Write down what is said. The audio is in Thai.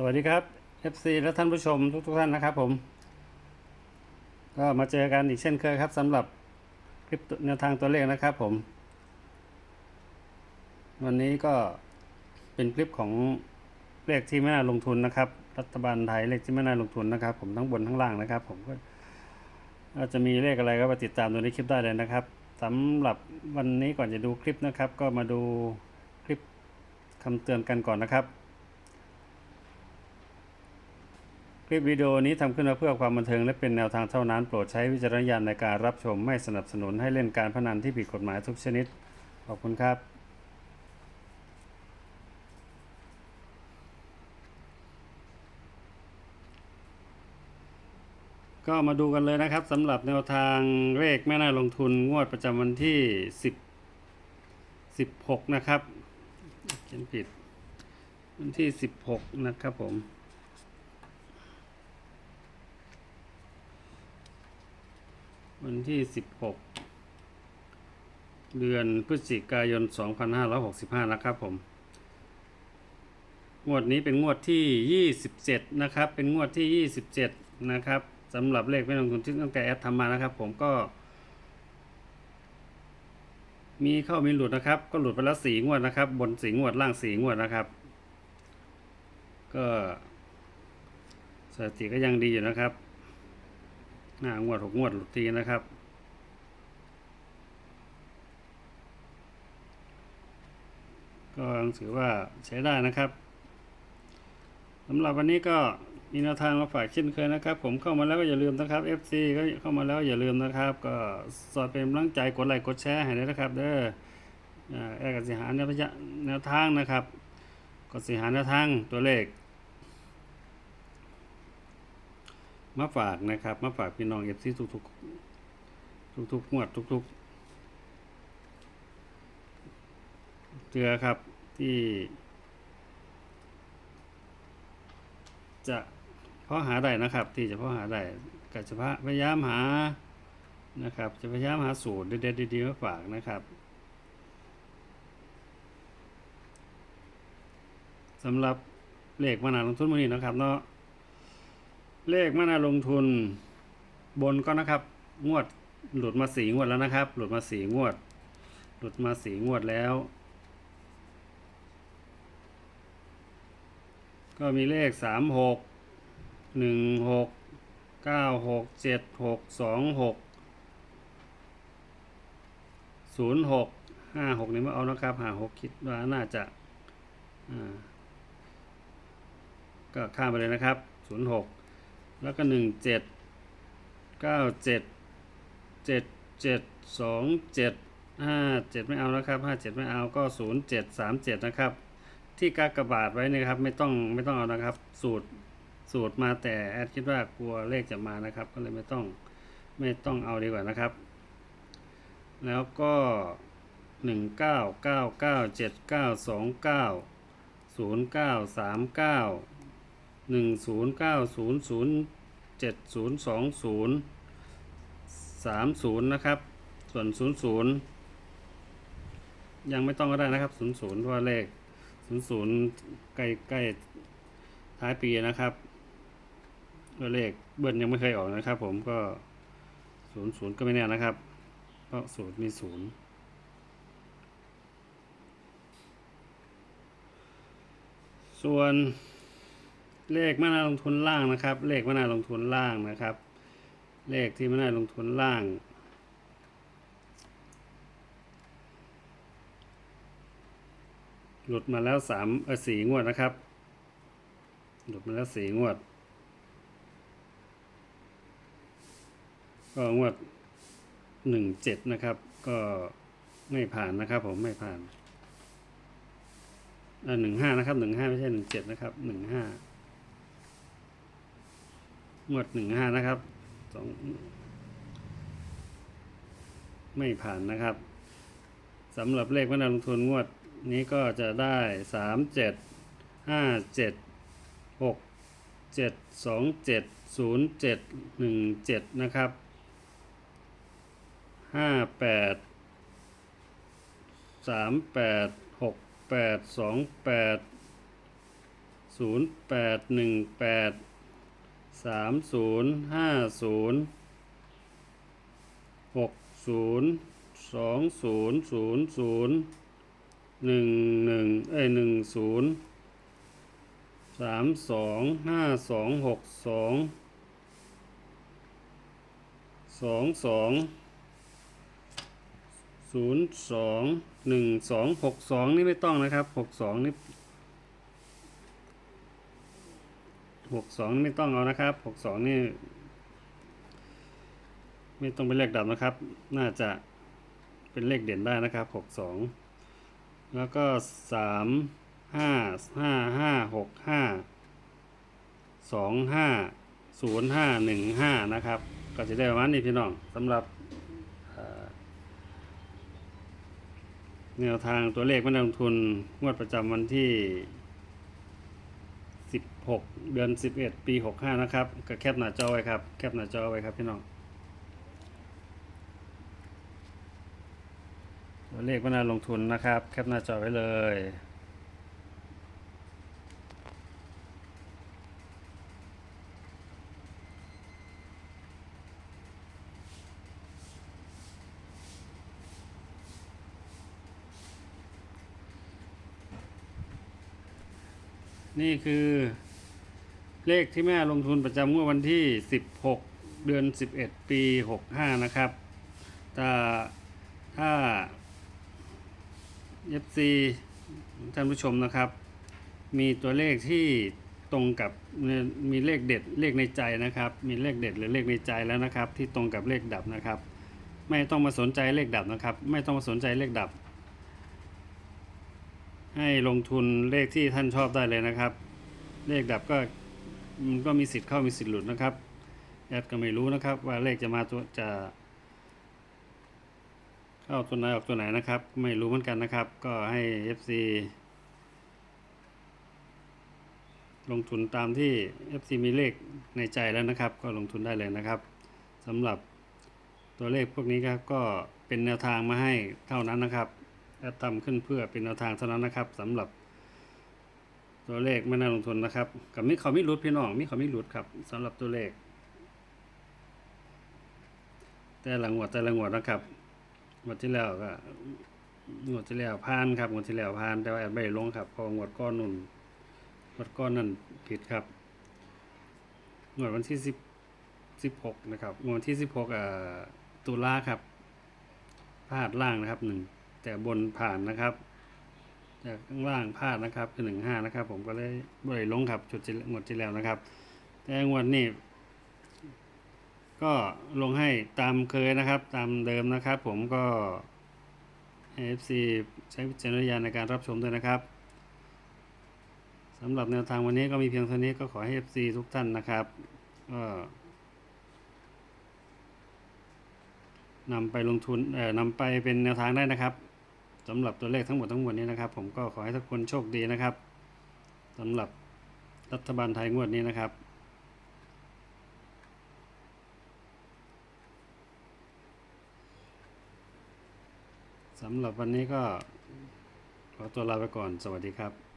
สวัสดีครับ FC และท่านผู้ชมทุกๆท่านนะครับผม ก็มาเจอกันอีกเช่นเคยครับสำหรับคลิปแนวทางตัวเลขนะครับผม วันนี้ก็เป็นคลิปของเลขที่ไม่น่าลงทุนนะครับ รัฐบาลไทยเลขที่ไม่น่าลงทุนนะครับ ผมทั้งบนทั้งล่างนะครับ ผมก็จะมีเลขอะไรก็มาติดตามดูในคลิปได้เลยนะครับสำหรับวันนี้ก่อนจะดูคลิปนะครับ ก็มาดูคลิปคำเตือนกันก่อนนะครับ คลิปวิดีโอนี้ทำขึ้นมาเพื่อความบันเทิงและเป็นแนวทางเท่านั้น โปรดใช้วิจารณญาณในการรับชมไม่สนับสนุนให้เล่นการพนันที่ผิดกฎหมายทุกชนิด ขอบคุณครับ ก็มาดูกันเลยนะครับสำหรับแนวทางเลขแม่น่าลงทุนงวดประจำวันที่ 10 16 นะครับเขียนผิด วันที่ 16 นะครับผม วันที่ 16 เดือนพฤศจิกายน 2565 นะครับผม งวดนี้เป็นงวดที่ 27 นะครับ เป็นงวดที่ 27 นะครับสำหรับเลขไม่ลงทุนที่ตั้งแต่แอดทำมานะครับ ผมก็ มีเข้ามีหลุดนะครับ ก็หลุดไปแล้วสีงวดนะครับ บนสีงวดล่างสีงวดนะครับ ก็สถิติก็ยังดีอยู่นะครับ หน้างวดหกงวดหลุดทีนะครับ ก็ถือว่าใช้ได้นะครับสำหรับวันนี้ก็มีแนวทางมาฝากเช่นเคยนะครับ ผมเข้ามาแล้วก็อย่าลืมนะครับ FC ก็เข้ามาแล้วอย่าลืมนะครับ ก็สอดเป็นกำลังใจกดไลค์กดแชร์ให้ด้วยนะครับ เด้ออ่าแอร์กสิหารแนวพยะแนวทางนะครับกสิหารแนวทางตัวเลข มาฝากนะครับ มาฝากพี่น้องเอฟซีทุกๆทุกๆงวดทุกๆเจือครับที่ จะเพาะหาได้นะครับ ที่จะเพาะหาได้ก็จะพยายามหานะครับ จะพยายามหาสูตรเด็ดๆดีๆมาฝากนะครับสำหรับเลขมานาลงทุนวันนี้นะครับเนาะ เลขมานาลงทุนบนก็นะครับ งวดหลุดมาสีงวดแล้วนะครับ หลุดมาสีงวด หลุดมาสีงวดแล้ว ก็มีเลขสามหกหนึ่งหกเก้าหกเจ็ดหกสองหกศูนย์หกห้าหกนี่ไม่เอานะครับหาหกคิดว่าน่าจะอ่าก็ข้ามไปเลยนะครับศูนย์หก แล้วก็หนึ่งเจ็ดเก้าเจ็ดเจ็ดเจ็ดสองเจ็ดห้าเจ็ดไม่เอานะครับห้าเจ็ดไม่เอาก็ศูนย์เจ็ดสามเจ็ดนะครับ ที่กากบาทไว้นะครับไม่ต้องไม่ต้องเอานะครับ สูตรสูตรมาแต่แอดคิดว่ากลัวเลขจะมานะครับ ก็เลยไม่ต้องไม่ต้องเอาดีกว่านะครับ แล้วก็หนึ่งเก้าเก้าเก้าเจ็ดเก้าสองเก้าศูนย์เก้าสามเก้า หนึ่งศูนย์เก้าศูนย์ศูนย์เจ็ดศูนย์สองศูนย์สามศูนย์นะครับ ส่วนศูนย์ศูนย์ยังไม่ต้องก็ได้นะครับศูนย์ศูนย์เพราะว่าเลขศูนย์ศูนย์ใกล้ใกล้ท้ายปีนะครับตัวเลขเบิ้ลยังไม่เคยออกนะครับ ผมก็ศูนย์ศูนย์ก็ไม่แน่นะครับ เพราะศูนย์มีศูนย์ส่วน เลขม่น่าลงทุนล่างนะครับ เลขม่น่าลงทุนล่างนะครับ เลขที่ม่น่าลงทุนล่างหลุดมาแล้วสามเออสี่งวดนะครับ หลุดมาแล้วสี่งวด ก็งวดหนึ่งเจ็ดนะครับ ก็ไม่ผ่านนะครับ ผมไม่ผ่านอ่าหนึ่งห้านะครับหนึ่งห้าไม่ใช่หนึ่งเจ็ดนะครับหนึ่งห้า งวดหนึ่งห้านะครับสองไม่ผ่านนะครับสำหรับเลขว่นลงทุนงวดนี้ก็จะได้สามเจ็ดห้าเจ็ดหกเจ็ดสองเจ็ดศูนย์เจ็ดหนึ่งเจ็ดนะครับห้าแปดสามแปดหกแปดสองแปดศูนย์แปดหนึ่งแปด สามศูนย์ห้าศูนย์หกศูนย์สองศูนย์ศูนย์ศูนย์หนึ่งหนึ่งเอ้ยหนึ่งศูนย์สามสองห้าสองหกสองสองสองศูนย์สองหนึ่งสองหกสองนี่ไม่ต้องนะครับหกสองนี่ หกสองไม่ต้องเอานะครับหกสองนี่ ไม่ต้องเป็นเลขดับนะครับ น่าจะเป็นเลขเด่นได้นะครับหกสองแล้วก็สามห้าห้าห้าหกห้าสองห้าศูนย์ห้าหนึ่งห้านะครับ ก็จะได้ประมาณนี้พี่น้องสำหรับแนวทางตัวเลขมันลงทุนงวดประจำวันที่ 6 เดือน 11 ปี 65 นะครับก็แคปหน้าจอไว้ครับ แคปหน้าจอไว้ครับพี่น้องเลขว่าน่าลงทุนนะครับ แคปหน้าจอไว้เลยนี่คือ เลขที่แม่ลงทุนประจำงวดวันที่ 16 เดือน 11 ปี 65 นะครับถ้าถ้า FC ท่านผู้ชมนะครับ มีตัวเลขที่ตรงกับมีเลขเด็ดเลขในใจนะครับ มีเลขเด็ดหรือเลขในใจแล้วนะครับ ที่ตรงกับเลขดับนะครับ ไม่ต้องมาสนใจเลขดับนะครับ ไม่ต้องมาสนใจเลขดับ ให้ลงทุนเลขที่ท่านชอบได้เลยนะครับ เลขดับก็ มันก็มีสิทธิ์เข้ามีสิทธิ์หลุดนะครับแอดก็ไม่รู้นะครับ ว่าเลขจะมาตัวจะเข้าตัวไหนออกตัวไหนนะครับ ไม่รู้เหมือนกันนะครับ ก็ให้ FC ลงทุนตามที่ FC มีเลขในใจแล้วนะครับ ก็ลงทุนได้เลยนะครับสำหรับตัวเลขพวกนี้ครับก็เป็นแนวทางมาให้เท่านั้นนะครับแอดทำขึ้นเพื่อเป็นแนวทางเท่านั้นนะครับสำหรับ ตัวเลขไม่น่าลงทุนนะครับกับมิเขาไม่รุดพี่น้องมิเขาไม่รุดครับสำหรับตัวเลข แต่ละงวดแต่ละงวดนะครับงวดที่แล้วก็งวดที่แล้วผ่านครับงวดที่แล้วผ่านแต่ว่าแอดไม่ลงครับ พองวดก้อนนุ่นงวดก้อนนั่นผิดครับงวดวันที่สิบสิบหกนะครับงวดวันที่สิบหกอ่าตุลาครับพลาดล่างนะครับหนึ่งแต่บนผ่านนะครับ จากข้างล่างพลาดนะครับคือหนึ่งห้านะครับ ผมก็เลยบ่ได้ลงครับจุดที่งวดที่แล้วนะครับ แต่งวดนี้ก็ลงให้ตามเคยนะครับ ตามเดิมนะครับ ผมก็ FC ใช้วิจารณญาณในการรับชมด้วยนะครับสำหรับแนวทางวันนี้ก็มีเพียงเท่านี้ก็ขอให้ FC ทุกท่านนะครับก็นำไปลงทุนเอ่อนำไปเป็นแนวทางได้นะครับ สำหรับตัวเลขทั้งหมดทั้งมวลนี้นะครับ ผมก็ขอให้ทุกคนโชคดีนะครับสำหรับรัฐบาลไทยงวดนี้นะครับสำหรับวันนี้ก็ขอตัวลาไปก่อน สวัสดีครับ